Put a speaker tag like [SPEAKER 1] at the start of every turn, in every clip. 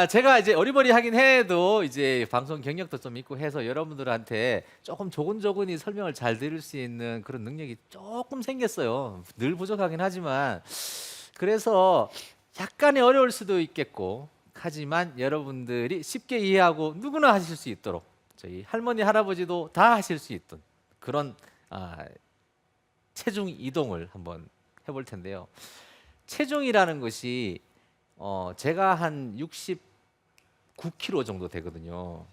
[SPEAKER 1] 아, 제가 이제 어리버리 하긴 해도 이제 방송 경력도 좀 있고 해서 여러분들한테 조금 조근조근히 설명을 잘 드릴 수 있는 그런 능력이 조금 생겼어요. 늘 부족하긴 하지만 그래서 약간의 어려울 수도 있겠고 하지만 여러분들이 쉽게 이해하고 누구나 하실 수 있도록 저희 할머니 할아버지도 다 하실 수 있던 그런 아, 체중 이동을 한번 해볼 텐데요. 체중이라는 것이 어, 제가 한 69kg 정도 되거든요.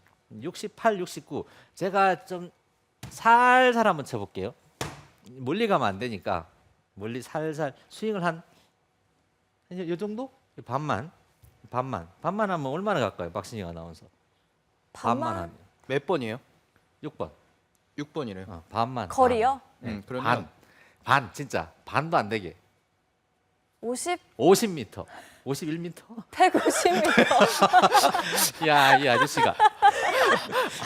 [SPEAKER 1] 68, 69. 제가 좀 살살 한번 쳐볼게요. 멀리 가면 안 되니까 멀리 살살 스윙을 한, 이 정도? 반만, 반만, 반만 하면 얼마나 갈까요, 박신희 아나운서? 반만
[SPEAKER 2] 반만?
[SPEAKER 1] 하면
[SPEAKER 3] 몇 번이에요?
[SPEAKER 1] 6번.
[SPEAKER 3] 6번이래요.
[SPEAKER 1] 어, 반만.
[SPEAKER 2] 거리요?
[SPEAKER 1] 반.
[SPEAKER 3] 음, 그러면-
[SPEAKER 1] 반, 반 진짜 반도 안 되게.
[SPEAKER 2] 50,
[SPEAKER 1] 50m, 51m.
[SPEAKER 2] 150m.
[SPEAKER 1] 야, 이 아저씨가.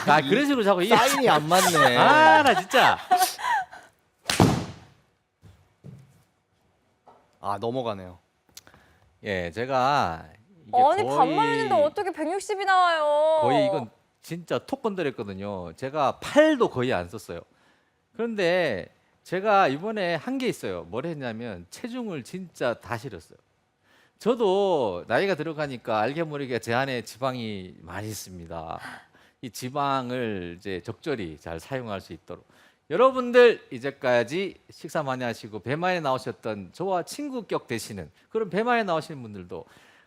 [SPEAKER 1] 아, 그런 식으로 자꾸 이
[SPEAKER 3] 사인이 안 맞네.
[SPEAKER 1] 아, 나 진짜.
[SPEAKER 3] 아 넘어가네요.
[SPEAKER 1] 예, 제가 이게
[SPEAKER 2] 아니
[SPEAKER 1] 거의-
[SPEAKER 2] 반만 했는데 어떻게 160이 나와요?
[SPEAKER 1] 거의 이건 진짜 톡 건드렸거든요. 제가 팔도 거의 안 썼어요. 그런데 제가 이번에 한 게 있어요. 뭘 했냐면 체중을 진짜 다 실었어요. 저도 나이가 들어가니까 알게 모르게 제 안에 지방이 많이 있습니다. 이 지방을 이제 적절히 잘 사용할 수 있도록 여러분들 이제까지 식사 많이 하시고 배만에 나오셨던 저와 친구격 되시는 그런 배만에 나오시는 분들도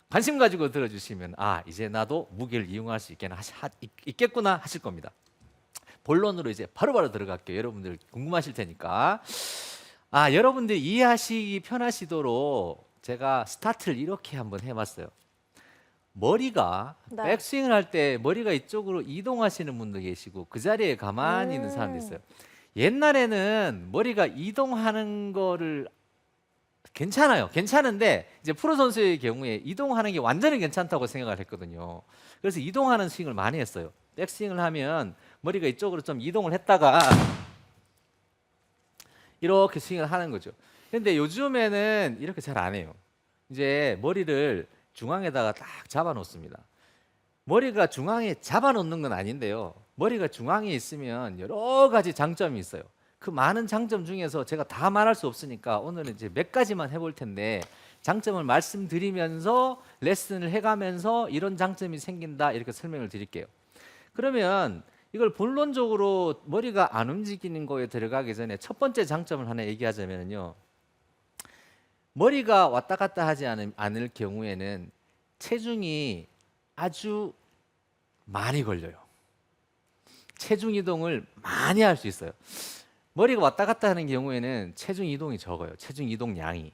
[SPEAKER 1] 관심 가지고 들어주시면 아 이제 나도 무게를 이용할 수 있겠나 있겠구나 하실 겁니다. 본론으로 이제 바로 바로 들어갈게요. 여러분들 궁금하실 테니까 아 여러분들 이해하시기 편하시도록 제가 스타트를 이렇게 한번 해봤어요. 머리가
[SPEAKER 2] 네.
[SPEAKER 1] 백스윙을 할 때 머리가 이쪽으로 이동하시는 분도 계시고 그 자리에 가만히 있는 사람도
[SPEAKER 2] 음.
[SPEAKER 1] 있어요. 옛날에는 머리가 이동하는 거를 괜찮아요. 괜찮은데 이제 프로 선수의 경우에 이동하는 게 완전히 괜찮다고 생각을 했거든요. 그래서 이동하는 스윙을 많이 했어요. 백스윙을 하면 머리가 이쪽으로 좀 이동을 했다가 이렇게 스윙을 하는 거죠. 근데 요즘에는 이렇게 잘 안 해요. 이제 머리를 중앙에다가 딱 잡아 놓습니다. 머리가 중앙에 잡아 놓는 건 아닌데요. 머리가 중앙에 있으면 여러 가지 장점이 있어요. 그 많은 장점 중에서 제가 다 말할 수 없으니까 오늘은 이제 몇 가지만 해볼 텐데 장점을 말씀드리면서 레슨을 해가면서 이런 장점이 생긴다 이렇게 설명을 드릴게요. 그러면 이걸 본론적으로 머리가 안 움직이는 거에 들어가기 전에 첫 번째 장점을 하나 얘기하자면요. 머리가 왔다 갔다 하지 않을, 경우에는 체중이 아주 많이 걸려요. 체중 이동을 많이 할 수 있어요. 머리가 왔다 갔다 하는 경우에는 체중 이동이 적어요. 체중 이동 양이.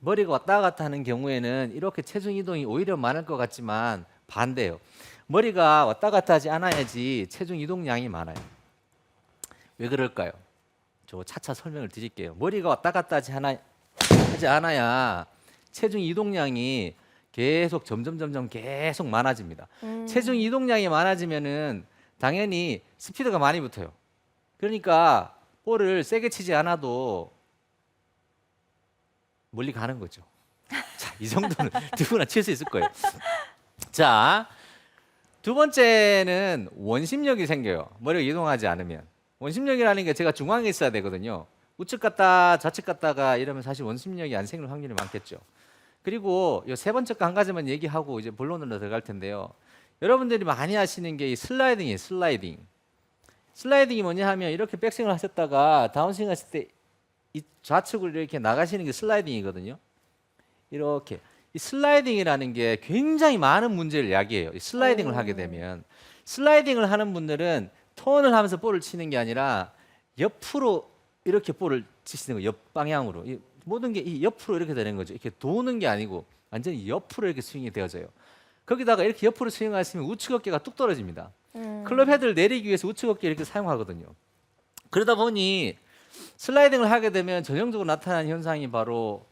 [SPEAKER 1] 머리가 왔다 갔다 하는 경우에는 이렇게 체중 이동이 오히려 많을 것 같지만 반대예요. 머리가 왔다 갔다 하지 않아야지 체중 이동량이 많아요. 왜 그럴까요? 저 차차 설명을 드릴게요. 머리가 왔다 갔다 하지 않아 하지 않아야 체중 이동량이 계속 점점 점점 계속 많아집니다.
[SPEAKER 2] 음.
[SPEAKER 1] 체중 이동량이 많아지면은 당연히 스피드가 많이 붙어요. 그러니까 볼을 세게 치지 않아도 멀리 가는 거죠. 자, 이 정도는 누구나 칠 수 있을 거예요. 자, 두 번째는 원심력이 생겨요. 머리가 이동하지 않으면. 원심력이라는 게 제가 중앙에 있어야 되거든요. 우측 갔다 좌측 갔다가 이러면 사실 원심력이 안 생길 확률이 많겠죠. 그리고 이세 번째 거 한 가지만 얘기하고 이제 본론으로 들어갈 텐데요. 여러분들이 많이 하시는 게 이 슬라이딩이에요. 슬라이딩. 슬라이딩이 뭐냐 하면 이렇게 백스윙을 하셨다가 다운스윙 하실 때 이 좌측으로 이렇게 나가시는 게 슬라이딩이거든요. 이렇게 이 슬라이딩이라는 게 굉장히 많은 문제를 야기해요. 이 슬라이딩을
[SPEAKER 2] 오.
[SPEAKER 1] 하게 되면 슬라이딩을 하는 분들은 턴을 하면서 볼을 치는 게 아니라 옆으로 이렇게 볼을 치시는 거예요. 옆 방향으로 이 모든 게 이 옆으로 이렇게 되는 거죠. 이렇게 도는 게 아니고 완전히 옆으로 이렇게 스윙이 되어져요. 거기다가 이렇게 옆으로 스윙하시면 우측 어깨가 뚝 떨어집니다.
[SPEAKER 2] 음.
[SPEAKER 1] 클럽 헤드를 내리기 위해서 우측 어깨 이렇게 사용하거든요. 그러다 보니 슬라이딩을 하게 되면 전형적으로 나타나는 현상이 바로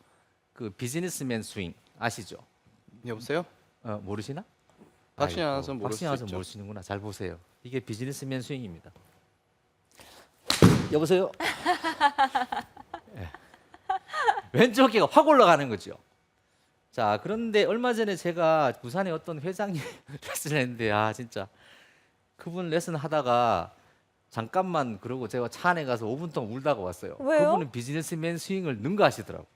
[SPEAKER 1] 그 비즈니스맨 스윙 아시죠?
[SPEAKER 3] 여보세요?
[SPEAKER 1] 어, 모르시나?
[SPEAKER 3] 모를 수
[SPEAKER 1] 아나운서
[SPEAKER 3] 있죠.
[SPEAKER 1] 모르시는구나. 잘 보세요. 이게 비즈니스맨 스윙입니다. 여보세요? 예. 왼쪽 어깨가 확 올라가는 거죠. 자, 그런데 얼마 전에 제가 부산에 어떤 회장님 레슨을 했는데 아 진짜 그분 레슨 하다가 잠깐만 그러고 제가 차 안에 가서 5분 동안 울다가 왔어요.
[SPEAKER 2] 왜요?
[SPEAKER 1] 그분은 비즈니스맨 스윙을 능가하시더라고.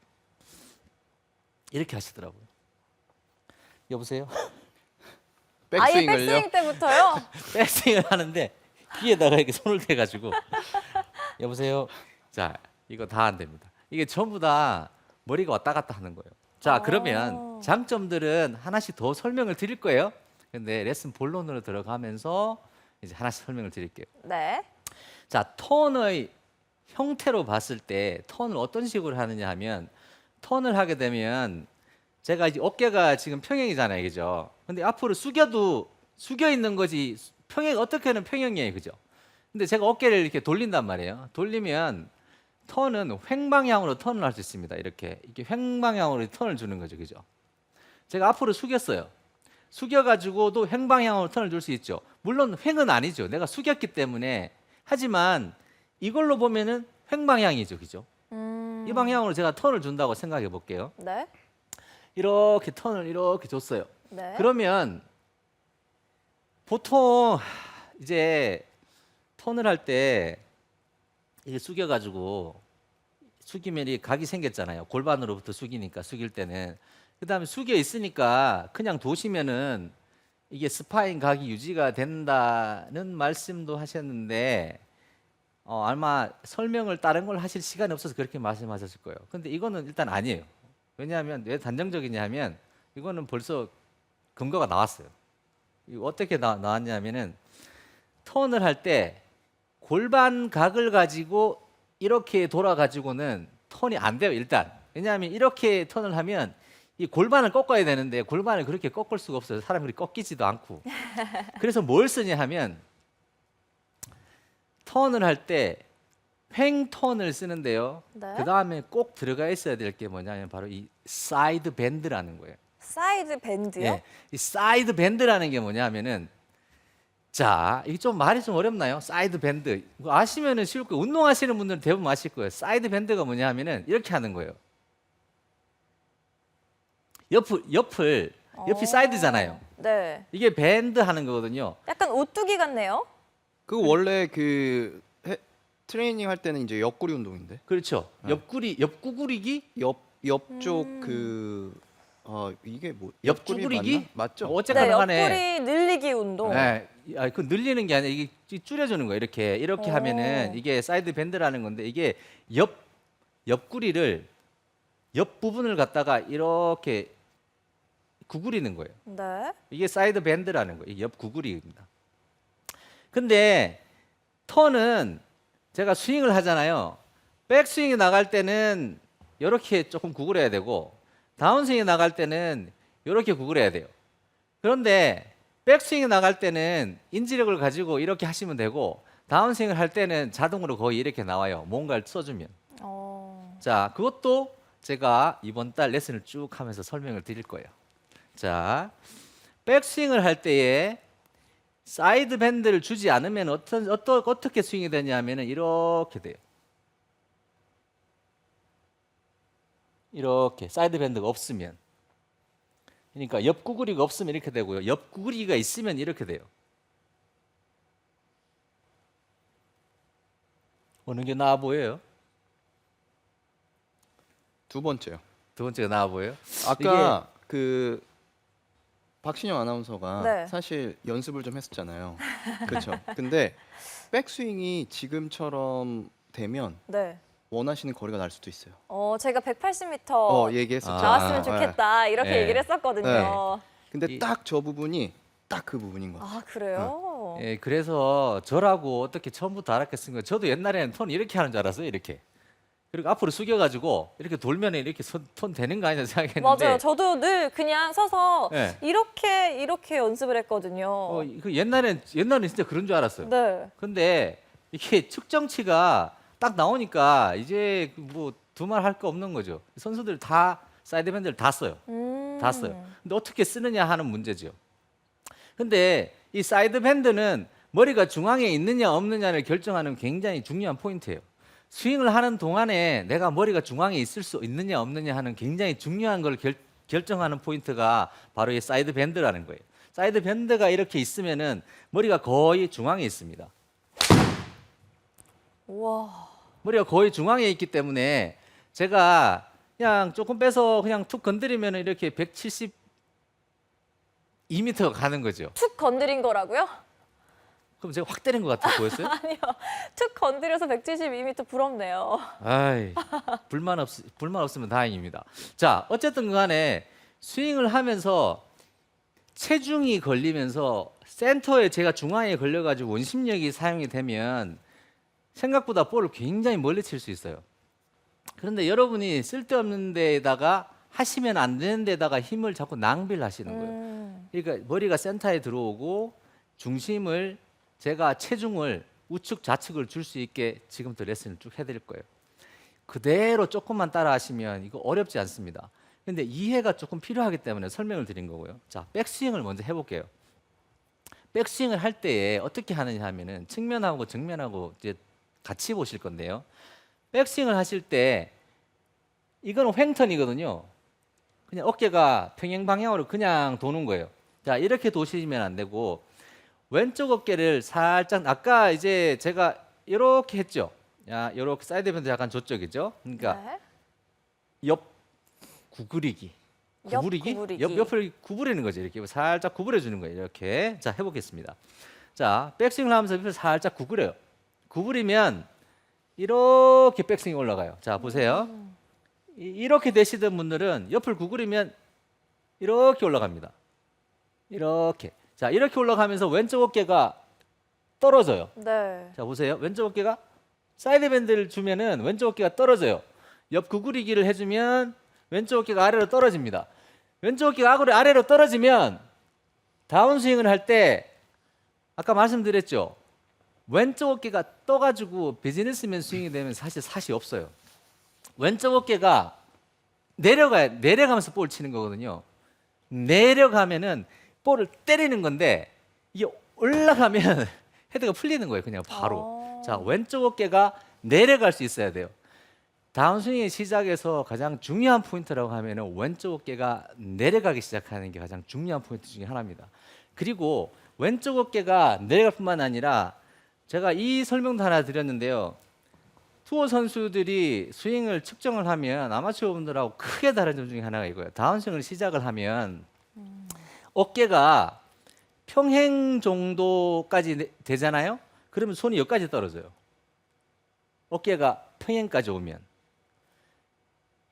[SPEAKER 1] 이렇게 하시더라고요. 여보세요?
[SPEAKER 2] 아예
[SPEAKER 3] 백스윙을요?
[SPEAKER 2] 백스윙 때부터요?
[SPEAKER 1] 백스윙을 하는데 귀에다가 이렇게 손을 대가지고 여보세요. 자 이거 다 안 됩니다. 이게 전부 다 머리가 왔다 갔다 하는 거예요. 자
[SPEAKER 2] 아.
[SPEAKER 1] 그러면 장점들은 하나씩 더 설명을 드릴 거예요. 근데 레슨 본론으로 들어가면서 이제 하나씩 설명을 드릴게요.
[SPEAKER 2] 네.
[SPEAKER 1] 자 턴의 형태로 봤을 때 턴을 어떤 식으로 하느냐 하면 턴을 하게 되면 제가 이제 어깨가 지금 평행이잖아요, 그죠? 근데 앞으로 숙여도 숙여 있는 거지 평행 어떻게는 평행이에요, 그죠? 근데 제가 어깨를 이렇게 돌린단 말이에요. 돌리면 턴은 횡방향으로 턴을 할 수 있습니다. 이렇게 이렇게 횡방향으로 턴을 주는 거죠, 그죠? 제가 앞으로 숙였어요. 숙여가지고도 횡방향으로 턴을 줄 수 있죠. 물론 횡은 아니죠. 내가 숙였기 때문에 하지만 이걸로 보면은 횡방향이죠, 그죠?
[SPEAKER 2] 음.
[SPEAKER 1] 이 방향으로 제가 턴을 준다고 생각해 볼게요.
[SPEAKER 2] 네.
[SPEAKER 1] 이렇게 턴을 이렇게 줬어요.
[SPEAKER 2] 네.
[SPEAKER 1] 그러면 보통 이제 턴을 할 때 이게 숙여가지고 숙이면 이 각이 생겼잖아요. 골반으로부터 숙이니까 숙일 때는 그다음에 숙여 있으니까 그냥 도시면은 이게 스파인 각이 유지가 된다는 말씀도 하셨는데 어, 아마 설명을 다른 걸 하실 시간이 없어서 그렇게 말씀하셨을 거예요. 근데 이거는 일단 아니에요. 왜냐하면 왜 단정적이냐 하면 이거는 벌써 근거가 나왔어요. 어떻게 나, 나왔냐면은 턴을 할 때 골반 각을 가지고 이렇게 돌아 가지고는 턴이 안 돼요 일단. 왜냐하면 이렇게 턴을 하면 이 골반을 꺾어야 되는데 골반을 그렇게 꺾을 수가 없어요. 사람이 그렇게 꺾이지도 않고. 그래서 뭘 쓰냐 하면 턴을 할 때 횡턴을 쓰는데요.
[SPEAKER 2] 네.
[SPEAKER 1] 그 다음에 꼭 들어가 있어야 될 게 뭐냐면 바로 이 사이드 밴드라는 거예요.
[SPEAKER 2] 사이드 밴드요?
[SPEAKER 1] 예, 이 사이드 밴드라는 게 뭐냐면은 자 이게 좀 말이 좀 어렵나요? 사이드 밴드 아시면은 쉬울 거예요. 운동하시는 분들은 대부분 아실 거예요. 사이드 밴드가 뭐냐면은 이렇게 하는 거예요. 옆을 옆을 옆이
[SPEAKER 2] 어.
[SPEAKER 1] 사이드잖아요.
[SPEAKER 2] 네.
[SPEAKER 1] 이게 밴드 하는 거거든요.
[SPEAKER 2] 약간 오뚜기 같네요.
[SPEAKER 3] 그 원래 그 해- 트레이닝 할 때는 이제 옆구리 운동인데
[SPEAKER 1] 그렇죠.
[SPEAKER 3] 네.
[SPEAKER 1] 옆구리 옆구구리기
[SPEAKER 3] 옆 옆쪽
[SPEAKER 2] 음.
[SPEAKER 3] 그 어, 이게 뭐
[SPEAKER 1] 옆구부리기?
[SPEAKER 3] 맞나? 맞죠?
[SPEAKER 1] 어, 어쨌거나
[SPEAKER 2] 네,
[SPEAKER 1] 간에
[SPEAKER 2] 옆구리 늘리기 운동.
[SPEAKER 1] 네, 아, 그 늘리는 게 아니라 이게 찌- 줄여주는 거예요. 이렇게 이렇게
[SPEAKER 2] 오.
[SPEAKER 1] 하면은 이게 사이드 밴드라는 건데 이게 옆 옆구리를 옆 부분을 갖다가 이렇게 구부리는 거예요.
[SPEAKER 2] 네.
[SPEAKER 1] 이게 사이드 밴드라는 거예요. 이게 옆 구부리입니다. 근데 턴은 제가 스윙을 하잖아요. 백 스윙이 나갈 때는 이렇게 조금 구부려야 되고 다운 스윙이 나갈 때는 이렇게 구부려야 돼요. 그런데 백 스윙이 나갈 때는 인지력을 가지고 이렇게 하시면 되고 다운 스윙을 할 때는 자동으로 거의 이렇게 나와요. 뭔가를 써주면.
[SPEAKER 2] 어.
[SPEAKER 1] 자, 그것도 제가 이번 달 레슨을 쭉 하면서 설명을 드릴 거예요. 자, 백스윙을 할 때에 사이드 밴드를 주지 않으면 어떤 어떠, 어떻게 스윙이 되냐면은 이렇게 돼요. 이렇게 사이드 밴드가 없으면 그러니까 옆 구부리가 없으면 이렇게 되고요. 옆 구부리가 있으면 이렇게 돼요. 어느 게 나아 보여요?
[SPEAKER 3] 두 번째요.
[SPEAKER 1] 두 번째가 나아 보여요?
[SPEAKER 3] 아까 그 박신영 아나운서가
[SPEAKER 2] 네.
[SPEAKER 3] 사실 연습을 좀 했었잖아요. 그렇죠. 근데 백스윙이 지금처럼 되면
[SPEAKER 2] 네.
[SPEAKER 3] 원하시는 거리가 날 수도 있어요.
[SPEAKER 2] 어, 제가 180m
[SPEAKER 3] 어, 얘기했었죠.
[SPEAKER 1] 아.
[SPEAKER 2] 나왔으면
[SPEAKER 3] 네.
[SPEAKER 2] 좋겠다. 이렇게
[SPEAKER 1] 네.
[SPEAKER 2] 얘기를 했었거든요.
[SPEAKER 3] 근데
[SPEAKER 1] 이-
[SPEAKER 3] 딱 저 부분이 딱 그 부분인 거예요.
[SPEAKER 2] 아, 그래요?
[SPEAKER 1] 예, 그래서 저라고 어떻게 처음부터 알았겠습니까? 저도 옛날에는 톤 이렇게 하는 줄 알았어요, 이렇게. 그리고 앞으로 숙여가지고 이렇게 돌면 이렇게 손, 톤 되는 거 아니냐 생각했는데.
[SPEAKER 2] 맞아요. 저도 늘 그냥 서서
[SPEAKER 1] 예.
[SPEAKER 2] 이렇게 이렇게 연습을 했거든요.
[SPEAKER 1] 어, 그 옛날엔 옛날엔 진짜 그런 줄 알았어요.
[SPEAKER 2] 네.
[SPEAKER 1] 근데 이게 측정치가 딱 나오니까 이제 뭐 두 말 할 거 없는 거죠. 선수들 다 사이드 밴드를 다 써요.
[SPEAKER 2] 음.
[SPEAKER 1] 다 써요. 근데 어떻게 쓰느냐 하는 문제죠. 근데 이 사이드 밴드는 머리가 중앙에 있느냐 없느냐를 결정하는 굉장히 중요한 포인트예요. 스윙을 하는 동안에 내가 머리가 중앙에 있을 수 있느냐 없느냐 하는 굉장히 중요한 걸 결, 결정하는 포인트가 바로 이 사이드 밴드라는 거예요. 사이드 밴드가 이렇게 있으면은 머리가 거의 중앙에 있습니다.
[SPEAKER 2] 우와.
[SPEAKER 1] 머리가 거의 중앙에 있기 때문에 제가 그냥 조금 빼서 그냥 툭 건드리면 이렇게 172m가 가는 거죠.
[SPEAKER 2] 툭 건드린 거라고요?
[SPEAKER 1] 그럼 제가 확 때린 것 같아 보였어요?
[SPEAKER 2] 아니요. 툭 건드려서 172m 부럽네요.
[SPEAKER 1] 아이 불만 없 불만 없으면 다행입니다. 자 어쨌든 간에 스윙을 하면서 체중이 걸리면서 센터에 제가 중앙에 걸려가지고 원심력이 사용이 되면 생각보다 볼을 굉장히 멀리 칠 수 있어요. 그런데 여러분이 쓸데없는 데에다가 하시면 안 되는 데다가 힘을 자꾸 낭비를 하시는 거예요.
[SPEAKER 2] 음.
[SPEAKER 1] 그러니까 머리가 센터에 들어오고 중심을 제가 체중을 우측 좌측을 줄 수 있게 지금부터 레슨을 쭉 해드릴 거예요. 그대로 조금만 따라 하시면 이거 어렵지 않습니다. 근데 이해가 조금 필요하기 때문에 설명을 드린 거고요. 자, 백스윙을 먼저 해볼게요. 백스윙을 할 때에 어떻게 하느냐 하면은 측면하고 정면하고 이제 같이 보실 건데요. 백스윙을 하실 때 이거는 횡턴이거든요. 그냥 어깨가 평행 방향으로 그냥 도는 거예요. 자, 이렇게 도시면 안 되고 왼쪽 어깨를 살짝 아까 이제 제가 이렇게 했죠. 야, 이렇게 사이드 밴드 약간 저쪽이죠. 그러니까
[SPEAKER 2] 네.
[SPEAKER 1] 옆 구부리기.
[SPEAKER 2] 옆
[SPEAKER 1] 구부리기?
[SPEAKER 2] 구부리기.
[SPEAKER 1] 옆 옆을 구부리는 거죠. 이렇게 살짝 구부려 주는 거예요. 이렇게. 자, 해 보겠습니다. 자, 백스윙을 하면서 옆을 살짝 구부려요. 구부리면 이렇게 백스윙이 올라가요. 자, 보세요.
[SPEAKER 2] 음.
[SPEAKER 1] 이- 이렇게 되시던 분들은 옆을 구부리면 이렇게 올라갑니다. 이렇게. 자, 이렇게 올라가면서 왼쪽 어깨가 떨어져요.
[SPEAKER 2] 네.
[SPEAKER 1] 자, 보세요. 왼쪽 어깨가 사이드 밴드를 주면은 왼쪽 어깨가 떨어져요. 옆 구부리기를 해주면 왼쪽 어깨가 아래로 떨어집니다. 왼쪽 어깨가 아래로 떨어지면 다운스윙을 할 때 아까 말씀드렸죠. 왼쪽 어깨가 떠가지고 비즈니스맨 스윙이 되면 사실 사시 없어요. 왼쪽 어깨가 내려가 내려가면서 볼 치는 거거든요. 내려가면은 볼을 때리는 건데 이게 올라가면 헤드가 풀리는 거예요. 그냥 바로.
[SPEAKER 2] 어.
[SPEAKER 1] 자 왼쪽 어깨가 내려갈 수 있어야 돼요. 다운스윙의 시작에서 가장 중요한 포인트라고 하면은 왼쪽 어깨가 내려가기 시작하는 게 가장 중요한 포인트 중에 하나입니다. 그리고 왼쪽 어깨가 내려갈 뿐만 아니라 제가 이 설명도 하나 드렸는데요. 투어 선수들이 스윙을 측정을 하면 아마추어 분들하고 크게 다른 점 중에 하나가 이거예요. 다운스윙을 시작을 하면 어깨가 평행 정도까지 내- 되잖아요. 그러면 손이 여기까지 떨어져요. 어깨가 평행까지 오면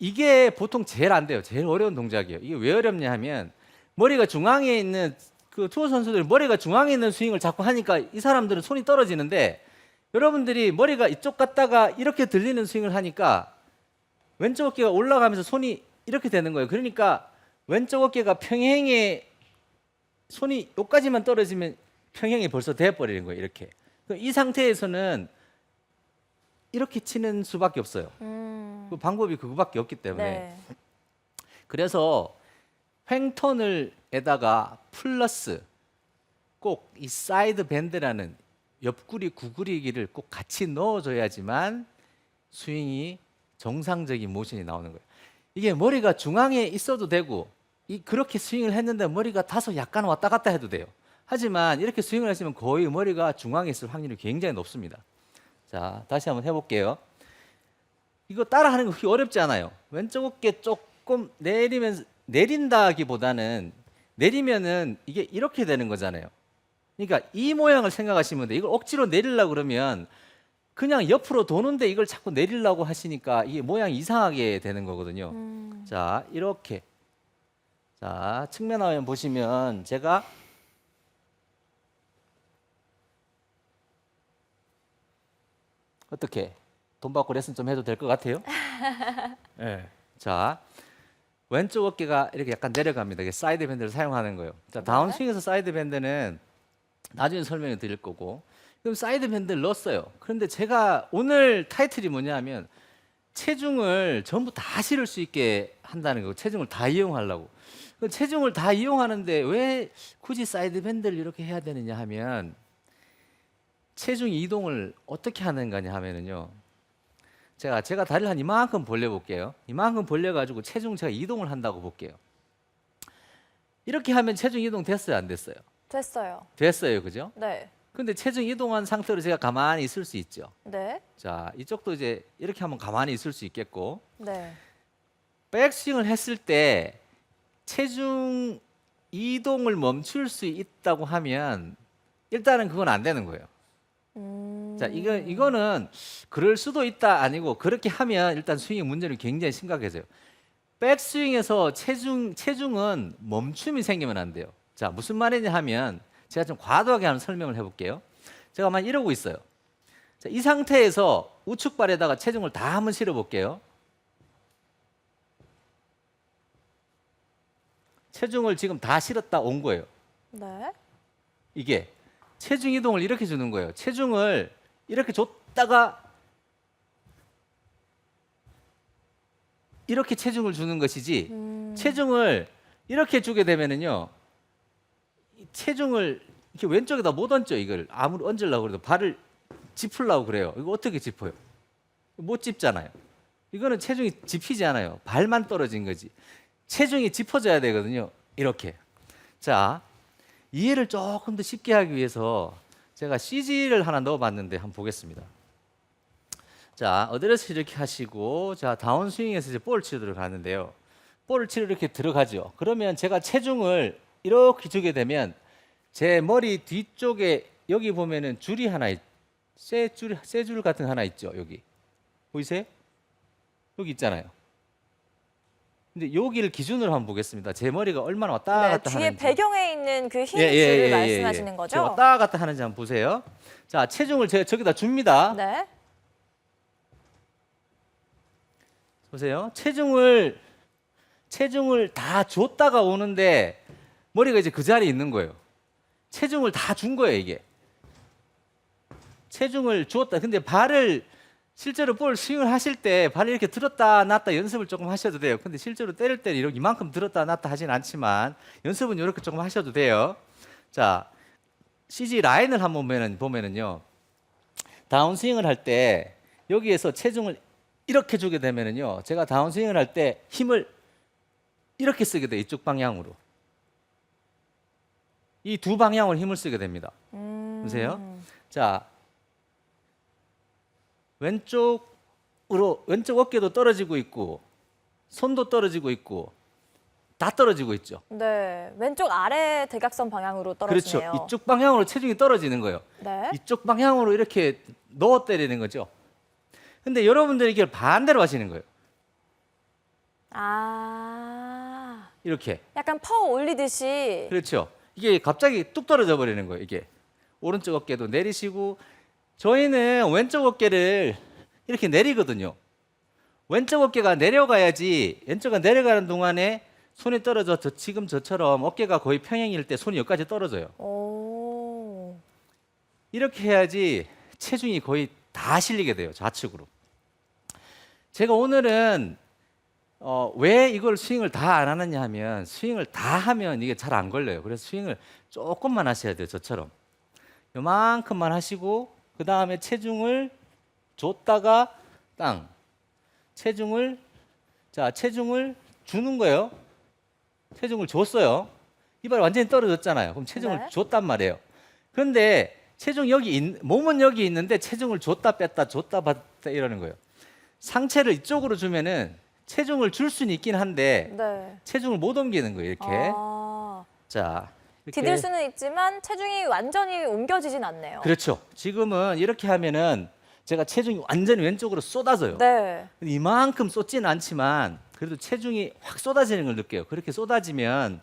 [SPEAKER 1] 이게 보통 제일 안 돼요. 제일 어려운 동작이에요. 이게 왜 어렵냐 하면 머리가 중앙에 있는 그 투어 선수들 머리가 중앙에 있는 스윙을 자꾸 하니까 이 사람들은 손이 떨어지는데 여러분들이 머리가 이쪽 갔다가 이렇게 들리는 스윙을 하니까 왼쪽 어깨가 올라가면서 손이 이렇게 되는 거예요. 그러니까 왼쪽 어깨가 평행에 손이 여기까지만 떨어지면 평행이 벌써 돼 버리는 거예요. 이렇게. 그이 상태에서는 이렇게 치는 수밖에 없어요.
[SPEAKER 2] 음.
[SPEAKER 1] 그 방법이 그거밖에 없기 때문에.
[SPEAKER 2] 네.
[SPEAKER 1] 그래서 횡턴을 에다가 플러스 꼭 이 사이드 밴드라는 옆구리 구부리기를 꼭 같이 넣어줘야지만 스윙이 정상적인 모션이 나오는 거예요. 이게 머리가 중앙에 있어도 되고 이 그렇게 스윙을 했는데 머리가 다소 약간 왔다 갔다 해도 돼요. 하지만 이렇게 스윙을 하시면 거의 머리가 중앙에 있을 확률이 굉장히 높습니다. 자, 다시 한번 해볼게요. 이거 따라하는 거 그렇게 어렵지 않아요. 왼쪽 어깨 조금 내리면서 내린다기보다는 내리면은 이게 이렇게 되는 거잖아요. 그러니까 이 모양을 생각하시면 돼. 이걸 억지로 내리려고 그러면 그냥 옆으로 도는데 이걸 자꾸 내리려고 하시니까 이게 모양이 이상하게 되는 거거든요.
[SPEAKER 2] 음.
[SPEAKER 1] 자, 이렇게. 자, 측면 화면 보시면 제가 어떻게 돈 받고 레슨 좀 해도 될 것 같아요? 네. 자, 왼쪽 어깨가 이렇게 약간 내려갑니다. 이게 사이드 밴드를 사용하는 거예요. 자, 다운스윙에서 사이드 밴드는 나중에 설명을 드릴 거고. 그럼 사이드 밴드를 넣었어요. 그런데 제가 오늘 타이틀이 뭐냐면 체중을 전부 다 실을 수 있게 한다는 거고 체중을 다 이용하려고. 그 체중을 다 이용하는데 왜 굳이 사이드 밴드를 이렇게 해야 되느냐 하면 체중 이동을 어떻게 하는 거냐 하면은요. 제가 제가 다리를 한 이만큼 벌려 볼게요. 이만큼 벌려 가지고 체중 제가 이동을 한다고 볼게요. 이렇게 하면 체중 이동 됐어요, 안 됐어요?
[SPEAKER 2] 됐어요.
[SPEAKER 1] 됐어요, 그죠?
[SPEAKER 2] 네.
[SPEAKER 1] 근데 체중 이동한 상태로 제가 가만히 있을 수 있죠.
[SPEAKER 2] 네.
[SPEAKER 1] 자, 이쪽도 이제 이렇게 하면 가만히 있을 수 있겠고
[SPEAKER 2] 네.
[SPEAKER 1] 백스윙을 했을 때 체중 이동을 멈출 수 있다고 하면 일단은 그건 안 되는 거예요.
[SPEAKER 2] 음.
[SPEAKER 1] 자, 이거 이거는 그럴 수도 있다 아니고 그렇게 하면 일단 스윙의 문제는 굉장히 심각해져요. 백스윙에서 체중 체중은 멈춤이 생기면 안 돼요. 자, 무슨 말이냐 하면 제가 좀 과도하게 한번 설명을 해 볼게요. 제가 만 이러고 있어요. 자, 이 상태에서 우측발에다가 체중을 다 한번 실어 볼게요. 체중을 지금 다 실었다 온 거예요.
[SPEAKER 2] 네.
[SPEAKER 1] 이게 체중 이동을 이렇게 주는 거예요. 체중을 이렇게 줬다가 이렇게 체중을 주는 것이지
[SPEAKER 2] 음.
[SPEAKER 1] 체중을 이렇게 주게 되면은요 이 체중을 이렇게 왼쪽에다 못 얹죠 이걸. 아무리 얹으려고 그래도 발을 짚으려고 그래요. 이거 어떻게 짚어요? 못 짚잖아요. 이거는 체중이 짚히지 않아요. 발만 떨어진 거지. 체중이 짚어져야 되거든요. 이렇게. 자 이해를 조금 더 쉽게 하기 위해서 제가 CG를 하나 넣어봤는데 한번 보겠습니다. 자, 어드레스 이렇게 하시고 자 다운 스윙에서 이제 볼 치러 들어가는데요. 볼을 치러 이렇게 들어가죠. 그러면 제가 체중을 이렇게 주게 되면 제 머리 뒤쪽에 여기 보면은 줄이 하나 있, 쇠줄 쇠줄 같은 거 하나 있죠. 여기 보이세요? 여기 있잖아요. 근데 여기를 기준으로 한번 보겠습니다. 제 머리가 얼마나 왔다
[SPEAKER 2] 네,
[SPEAKER 1] 갔다
[SPEAKER 2] 뒤에
[SPEAKER 1] 하는지.
[SPEAKER 2] 배경에 있는 그 흰
[SPEAKER 1] 예, 예,
[SPEAKER 2] 줄을
[SPEAKER 1] 예, 예,
[SPEAKER 2] 말씀하시는
[SPEAKER 1] 예.
[SPEAKER 2] 거죠?
[SPEAKER 1] 저 왔다 갔다 하는지 한번 보세요. 자, 체중을 제가 저기다 줍니다.
[SPEAKER 2] 네.
[SPEAKER 1] 보세요. 체중을 체중을 다 줬다가 오는데 머리가 이제 그 자리에 있는 거예요. 체중을 다 준 거예요, 이게. 체중을 주었다. 근데 발을 실제로 볼 스윙을 하실 때 발을 이렇게 들었다 놨다 연습을 조금 하셔도 돼요. 근데 실제로 때릴 때 이렇게 이만큼 들었다 놨다 하진 않지만 연습은 이렇게 조금 하셔도 돼요. 자, CG 라인을 한번 보면은 보면은요. 다운 스윙을 할 때 여기에서 체중을 이렇게 주게 되면은요. 제가 다운 스윙을 할 때 힘을 이렇게 쓰게 돼요. 이쪽 방향으로. 이 두 방향으로 힘을 쓰게 됩니다.
[SPEAKER 2] 음.
[SPEAKER 1] 보세요. 자, 왼쪽으로 왼쪽 어깨도 떨어지고 있고 손도 떨어지고 있고 다 떨어지고 있죠.
[SPEAKER 2] 네. 왼쪽 아래 대각선 방향으로 떨어지네요.
[SPEAKER 1] 그렇죠. 이쪽 방향으로 체중이 떨어지는 거예요.
[SPEAKER 2] 네.
[SPEAKER 1] 이쪽 방향으로 이렇게 넣어 때리는 거죠. 근데 여러분들이 이걸 반대로 하시는 거예요.
[SPEAKER 2] 아.
[SPEAKER 1] 이렇게.
[SPEAKER 2] 약간 퍼 올리듯이
[SPEAKER 1] 그렇죠. 이게 갑자기 뚝 떨어져 버리는 거예요. 이게 오른쪽 어깨도 내리시고 저희는 왼쪽 어깨를 이렇게 내리거든요. 왼쪽 어깨가 내려가야지 왼쪽가 내려가는 동안에 손이 떨어져 저 지금 저처럼 어깨가 거의 평행일 때 손이 여기까지 떨어져요.
[SPEAKER 2] 오.
[SPEAKER 1] 이렇게 해야지 체중이 거의 다 실리게 돼요 좌측으로. 제가 오늘은 어, 왜 이걸 스윙을 다 안 하느냐 하면 스윙을 다 하면 이게 잘 안 걸려요. 그래서 스윙을 조금만 하셔야 돼요 저처럼. 요만큼만 하시고 그 다음에 체중을 줬다가 땅. 체중을 자 체중을 주는 거예요. 체중을 줬어요. 이발 완전히 떨어졌잖아요. 그럼 체중을
[SPEAKER 2] 네.
[SPEAKER 1] 줬단 말이에요. 그런데 체중 여기 있, 몸은 여기 있는데 체중을 줬다 뺐다 줬다 뺐다 이러는 거예요. 상체를 이쪽으로 주면은 체중을 줄 수는 있긴 한데
[SPEAKER 2] 네.
[SPEAKER 1] 체중을 못 옮기는 거예요. 이렇게.
[SPEAKER 2] 아.
[SPEAKER 1] 자.
[SPEAKER 2] 디딜 수는 있지만 체중이 완전히 옮겨지진 않네요.
[SPEAKER 1] 그렇죠. 지금은 이렇게 하면은 제가 체중이 완전히 왼쪽으로 쏟아져요.
[SPEAKER 2] 네.
[SPEAKER 1] 이만큼 쏟지는 않지만 그래도 체중이 확 쏟아지는 걸 느껴요. 그렇게 쏟아지면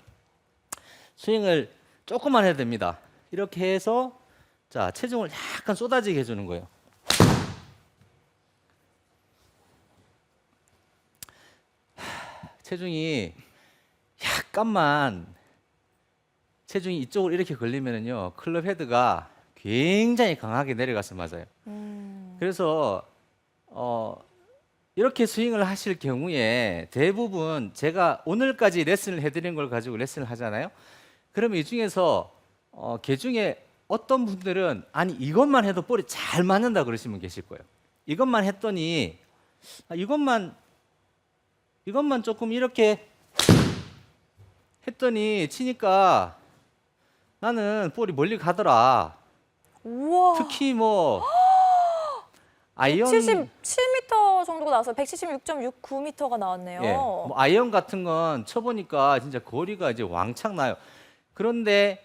[SPEAKER 1] 스윙을 조금만 해도 됩니다. 이렇게 해서 자 체중을 약간 쏟아지게 해주는 거예요. 하, 체중이 약간만 체중이 이쪽으로 이렇게 걸리면은요 클럽 헤드가 굉장히 강하게 내려가서 맞아요.
[SPEAKER 2] 음.
[SPEAKER 1] 그래서 어 이렇게 스윙을 하실 경우에 대부분 제가 오늘까지 레슨을 해드린 걸 가지고 레슨을 하잖아요. 그러면 이 중에서 어, 개 중에 어떤 분들은 아니 이것만 해도 볼이 잘 맞는다 그러시는 분 계실 거예요. 이것만 했더니 아, 이것만 이것만 조금 이렇게 했더니 치니까 나는 볼이 멀리 가더라.
[SPEAKER 2] 우와.
[SPEAKER 1] 특히 뭐 아이언
[SPEAKER 2] 77m 정도가 나와서 176.69m가 나왔네요.
[SPEAKER 1] 예, 뭐 아이언 같은 건 쳐보니까 진짜 거리가 이제 왕창 나요. 그런데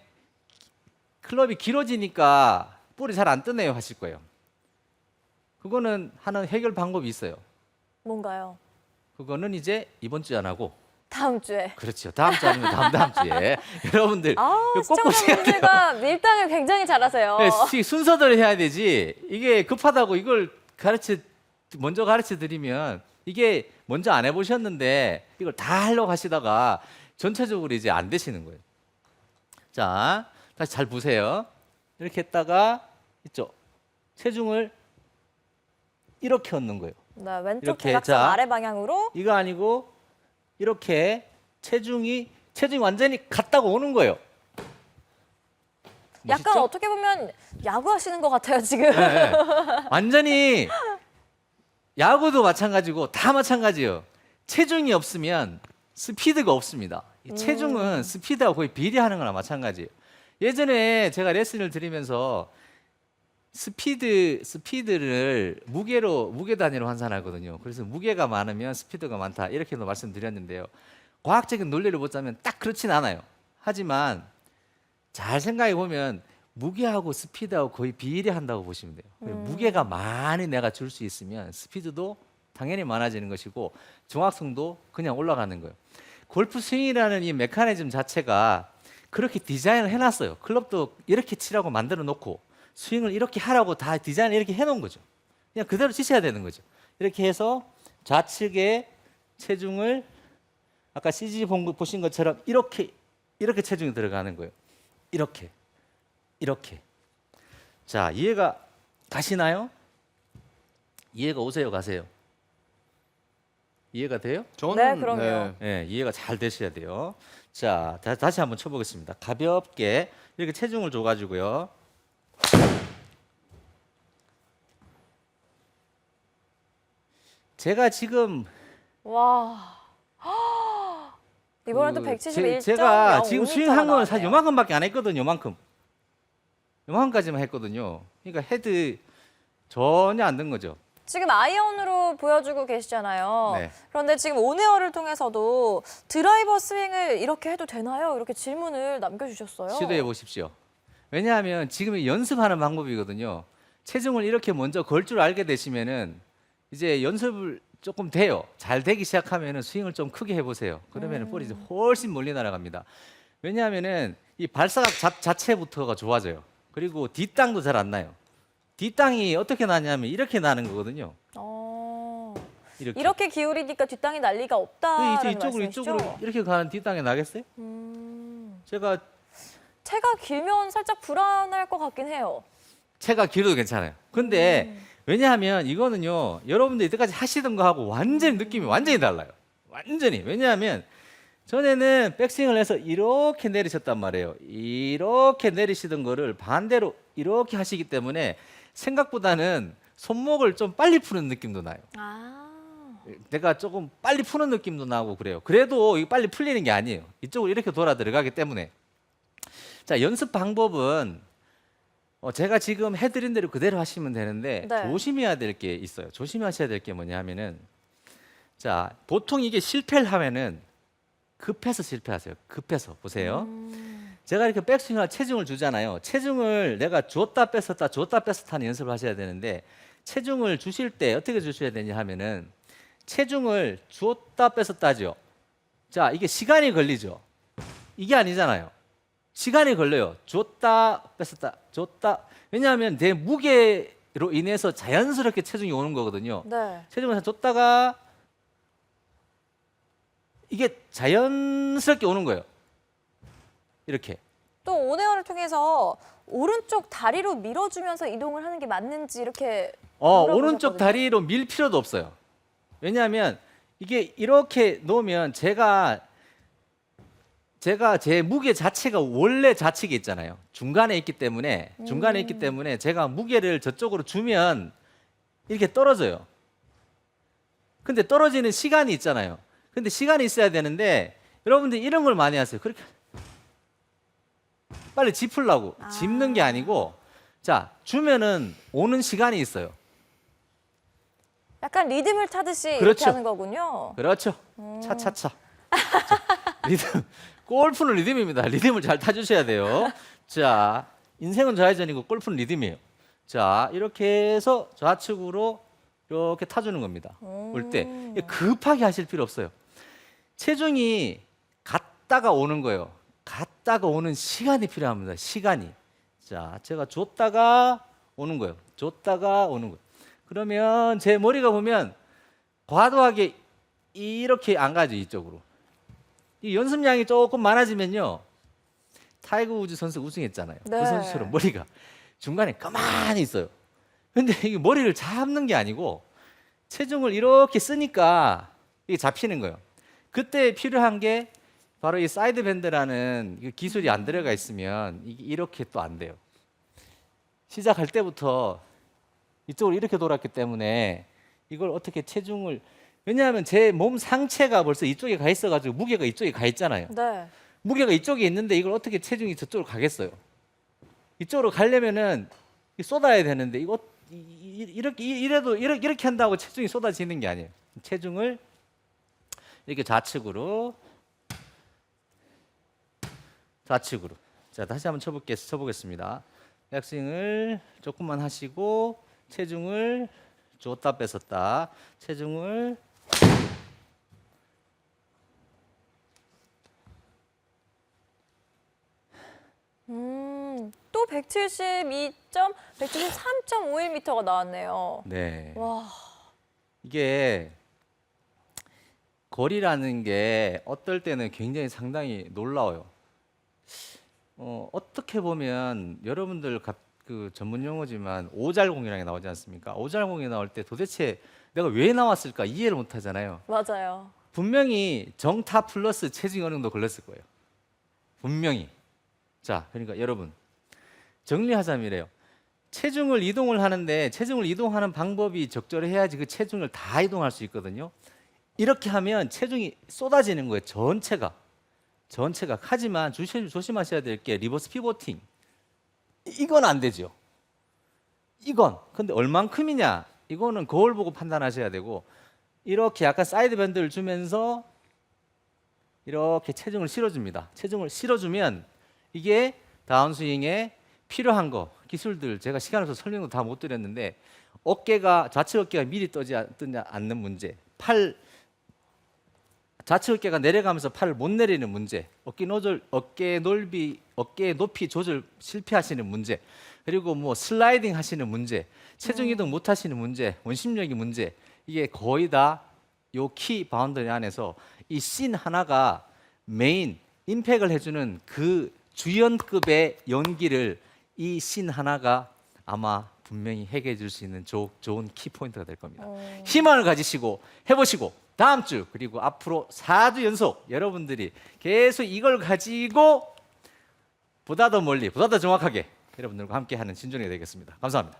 [SPEAKER 1] 클럽이 길어지니까 볼이 잘 안 뜨네요 하실 거예요. 그거는 하는 해결 방법이 있어요.
[SPEAKER 2] 뭔가요?
[SPEAKER 1] 그거는 이제 이번 주에 안 하고
[SPEAKER 2] 다음 주에.
[SPEAKER 1] 그렇죠. 다음 주 아니면 다음 다음 주에 여러분들
[SPEAKER 2] 아,
[SPEAKER 1] 이거 꼭꼭 해야 돼요.
[SPEAKER 2] 시청자분들과 밀당을 굉장히 잘하세요.
[SPEAKER 1] 네, 시- 순서대로 해야 되지. 이게 급하다고 이걸 가르쳐 먼저 가르쳐 드리면 이게 먼저 안 해보셨는데 이걸 다 하려고 하시다가 전체적으로 이제 안 되시는 거예요. 자, 다시 잘 보세요. 이렇게 했다가 있죠. 체중을 이렇게 얻는 거예요.
[SPEAKER 2] 네, 왼쪽
[SPEAKER 1] 이렇게,
[SPEAKER 2] 대각선
[SPEAKER 1] 자.
[SPEAKER 2] 아래 방향으로
[SPEAKER 1] 이거 아니고 이렇게 체중이 체중이 완전히 갔다고 오는 거예요.
[SPEAKER 2] 약간
[SPEAKER 1] 멋있죠?
[SPEAKER 2] 어떻게 보면 야구하시는 것 같아요 지금.
[SPEAKER 1] 네, 완전히 야구도 마찬가지고 다 마찬가지예요. 체중이 없으면 스피드가 없습니다. 이 체중은 스피드하고 거의 비례하는 거나 마찬가지예요. 예전에 제가 레슨을 드리면서 스피드 스피드를 무게로 무게 단위로 환산하거든요. 그래서 무게가 많으면 스피드가 많다 이렇게도 말씀드렸는데요. 과학적인 논리를 보자면 딱 그렇진 않아요. 하지만 잘 생각해 보면 무게하고 스피드하고 거의 비례한다고 보시면 돼요. 무게가 많이 내가 줄 수 있으면 스피드도 당연히 많아지는 것이고 정확성도 그냥 올라가는 거예요. 골프 스윙이라는 이 메커니즘 자체가 그렇게 디자인을 해놨어요. 클럽도 이렇게 치라고 만들어 놓고 스윙을 이렇게 하라고 다 디자인을 이렇게 해놓은 거죠. 그냥 그대로 치셔야 되는 거죠. 이렇게 해서 좌측에 체중을 아까 CG 본 거- 보신 것처럼 이렇게 이렇게 체중이 들어가는 거예요. 이렇게 이렇게 자 이해가 가시나요? 이해가 오세요 가세요? 이해가 돼요?
[SPEAKER 3] 저는
[SPEAKER 2] 네, 그럼요.
[SPEAKER 1] 네, 이해가 잘 되셔야 돼요. 자, 다, 다시 한번 쳐보겠습니다. 가볍게 이렇게 체중을 줘가지고요. 제가 지금
[SPEAKER 2] 와. 이번에도
[SPEAKER 1] 그
[SPEAKER 2] 171.05m
[SPEAKER 1] 제, 가 지금
[SPEAKER 2] 가
[SPEAKER 1] 스윙한 건 사실. 요만큼밖에 안 했거든요. 요만큼. 요만큼까지만 했거든요. 그러니까 헤드 전혀 안든 거죠.
[SPEAKER 2] 지금 아이언으로 보여주고 계시잖아요.
[SPEAKER 1] 네.
[SPEAKER 2] 그런데 지금 온에어를 통해서도 드라이버 스윙을 이렇게 해도 되나요? 이렇게 질문을 남겨주셨어요.
[SPEAKER 1] 시도해 보십시오. 왜냐하면 지금 연습하는 방법이거든요. 체중을 이렇게 먼저 걸 줄 알게 되시면은 이제 연습을 조금 돼요. 잘 되기 시작하면은 스윙을 좀 크게 해보세요. 그러면은 볼이 이제 훨씬 멀리 날아갑니다. 왜냐하면은 이 발사각 자, 자체부터가 좋아져요. 그리고 뒷땅도 잘 안 나요. 뒷땅이 어떻게 나냐면 이렇게 나는 거거든요.
[SPEAKER 2] 어,
[SPEAKER 1] 이렇게.
[SPEAKER 2] 이렇게 기울이니까 뒷땅이 날 리가
[SPEAKER 1] 그
[SPEAKER 2] 없다라는
[SPEAKER 1] 이제 이쪽으로
[SPEAKER 2] 말씀이시죠?
[SPEAKER 1] 이쪽으로 이렇게 가는 뒷땅이 나겠어요?
[SPEAKER 2] 음,
[SPEAKER 1] 제가
[SPEAKER 2] 채가 길면 살짝 불안할 것 같긴 해요.
[SPEAKER 1] 채가 길어도 괜찮아요. 근데 왜냐하면 이거는요 여러분들 이때까지 하시던 거하고 완전히 느낌이 완전히 달라요. 완전히 왜냐하면 전에는 백스윙을 해서 이렇게 내리셨단 말이에요. 이렇게 내리시던 거를 반대로 이렇게 하시기 때문에 생각보다는 손목을 좀 빨리 푸는 느낌도 나요.
[SPEAKER 2] 아,
[SPEAKER 1] 내가 조금 빨리 푸는 느낌도 나고 그래요. 그래도 이게 빨리 풀리는 게 아니에요. 이쪽으로 이렇게 돌아 들어가기 때문에. 자, 연습 방법은 어, 제가 지금 해드린 대로 그대로 하시면 되는데
[SPEAKER 2] 네.
[SPEAKER 1] 조심해야 될 게 있어요. 조심하셔야 될 게 뭐냐면은 자, 보통 이게 실패를 하면은 급해서 실패하세요. 급해서 보세요.
[SPEAKER 2] 음,
[SPEAKER 1] 제가 이렇게 백스윙할 체중을 주잖아요. 체중을 내가 줬다 뺐었다 줬다 뺐었다 하는 연습을 하셔야 되는데 체중을 주실 때 어떻게 주셔야 되냐 하면은 체중을 줬다 뺐었다죠. 자, 이게 시간이 걸리죠. 이게 아니잖아요. 시간이 걸려요. 줬다 뺐었다 줬다. 왜냐하면 내 무게로 인해서 자연스럽게 체중이 오는 거거든요.
[SPEAKER 2] 네.
[SPEAKER 1] 체중을 다 줬다가 이게 자연스럽게 오는 거예요. 이렇게.
[SPEAKER 2] 또 온에어를 통해서 오른쪽 다리로 밀어주면서 이동을 하는 게 맞는지 이렇게
[SPEAKER 1] 어,
[SPEAKER 2] 물어보셨거든요.
[SPEAKER 1] 오른쪽 다리로 밀 필요도 없어요. 왜냐하면 이게 이렇게 놓으면 제가 제가 제 무게 자체가 원래 좌측에 있잖아요. 중간에 있기 때문에 중간에 있기 때문에 제가 무게를 저쪽으로 주면 이렇게 떨어져요. 근데 떨어지는 시간이 있잖아요. 근데 시간이 있어야 되는데 여러분들 이런 걸 많이 하세요. 그렇게 빨리 짚으려고
[SPEAKER 2] 아.
[SPEAKER 1] 짚는 게 아니고 자 주면은 오는 시간이 있어요.
[SPEAKER 2] 약간 리듬을 타듯이 이렇게
[SPEAKER 1] 그렇죠.
[SPEAKER 2] 하는 거군요.
[SPEAKER 1] 그렇죠. 차차차. 자, 리듬. 골프는 리듬입니다. 리듬을 잘 타주셔야 돼요. 자, 인생은 좌회전이고 골프는 리듬이에요. 자, 이렇게 해서 좌측으로 이렇게 타주는 겁니다. 올 때 급하게 하실 필요 없어요. 체중이 갔다가 오는 거예요. 갔다가 오는 시간이 필요합니다. 시간이. 자, 제가 줬다가 오는 거예요. 줬다가 오는 거예요. 그러면 제 머리가 보면 과도하게 이렇게 안 가죠 이쪽으로. 이 연습량이 조금 많아지면요. 타이거 우즈 선수 우승했잖아요.
[SPEAKER 2] 네.
[SPEAKER 1] 그 선수처럼 머리가 중간에 가만히 있어요. 근데 이게 머리를 잡는 게 아니고 체중을 이렇게 쓰니까 이게 잡히는 거예요. 그때 필요한 게 바로 이 사이드 밴드라는 이 기술이 안 들어가 있으면 이렇게 또 안 돼요. 시작할 때부터 이쪽으로 이렇게 돌았기 때문에 이걸 어떻게 체중을 왜냐하면 제 몸 상체가 벌써 이쪽에 가 있어가지고 무게가 이쪽에 가 있잖아요.
[SPEAKER 2] 네.
[SPEAKER 1] 무게가 이쪽에 있는데 이걸 어떻게 체중이 저쪽으로 가겠어요? 이쪽으로 가려면은 이 쏟아야 되는데 이거 이- 이렇게 이- 이래도 이렇게, 이렇게 한다고 체중이 쏟아지는 게 아니에요. 체중을 이렇게 좌측으로 좌측으로 자 다시 한번 쳐볼게 쳐보겠습니다. 백스윙을 조금만 하시고 체중을 줬다 뺐었다 체중을
[SPEAKER 2] 음, 또 172. 173.51m가 나왔네요.
[SPEAKER 1] 네
[SPEAKER 2] 와,
[SPEAKER 1] 이게 거리라는 게 어떨 때는 굉장히 상당히 놀라워요. 어, 어떻게 보면 여러분들 갑- 그 전문 용어지만 오잘공이라는 게 나오지 않습니까? 오잘공이 나올 때 도대체 내가 왜 나왔을까 이해를 못 하잖아요.
[SPEAKER 2] 맞아요.
[SPEAKER 1] 분명히 정타 플러스 체중 어느 정도 걸렸을 거예요. 분명히. 자, 그러니까 여러분 정리하자면 이래요. 체중을 이동을 하는데 체중을 이동하는 방법이 적절해야지 그 체중을 다 이동할 수 있거든요. 이렇게 하면 체중이 쏟아지는 거예요. 전체가. 전체가. 하지만 조심, 조심하셔야 될 게 리버스 피보팅. 이건 안 되죠. 이건. 근데 얼만큼이냐? 이거는 거울 보고 판단하셔야 되고 이렇게 약간 사이드 밴드를 주면서 이렇게 체중을 실어줍니다. 체중을 실어주면 이게 다운스윙에 필요한 거 기술들 제가 시간 없어서 설명도 다 못 드렸는데 어깨가 좌측 어깨가 미리 떠지 않- 뜨지 않는 문제, 팔 좌측 어깨가 내려가면서 팔을 못 내리는 문제, 어깨 노절, 어깨 넓이, 어깨 높이 조절 실패하시는 문제, 그리고 뭐 슬라이딩 하시는 문제, 체중 이동 못 하시는 문제, 원심력이 문제, 이게 거의 다 요 키 바운더리 안에서 이 씬 하나가 메인 임팩을 해주는 그 주연급의 연기를 이 씬 하나가 아마 분명히 해결해 줄 수 있는 조- 좋은 키 포인트가 될 겁니다.
[SPEAKER 2] 어.
[SPEAKER 1] 희망을 가지시고 해보시고 다음 주 그리고 앞으로 4주 연속 여러분들이 계속 이걸 가지고 보다 더 멀리 보다 더 정확하게 여러분들과 함께하는 신종이 되겠습니다. 감사합니다.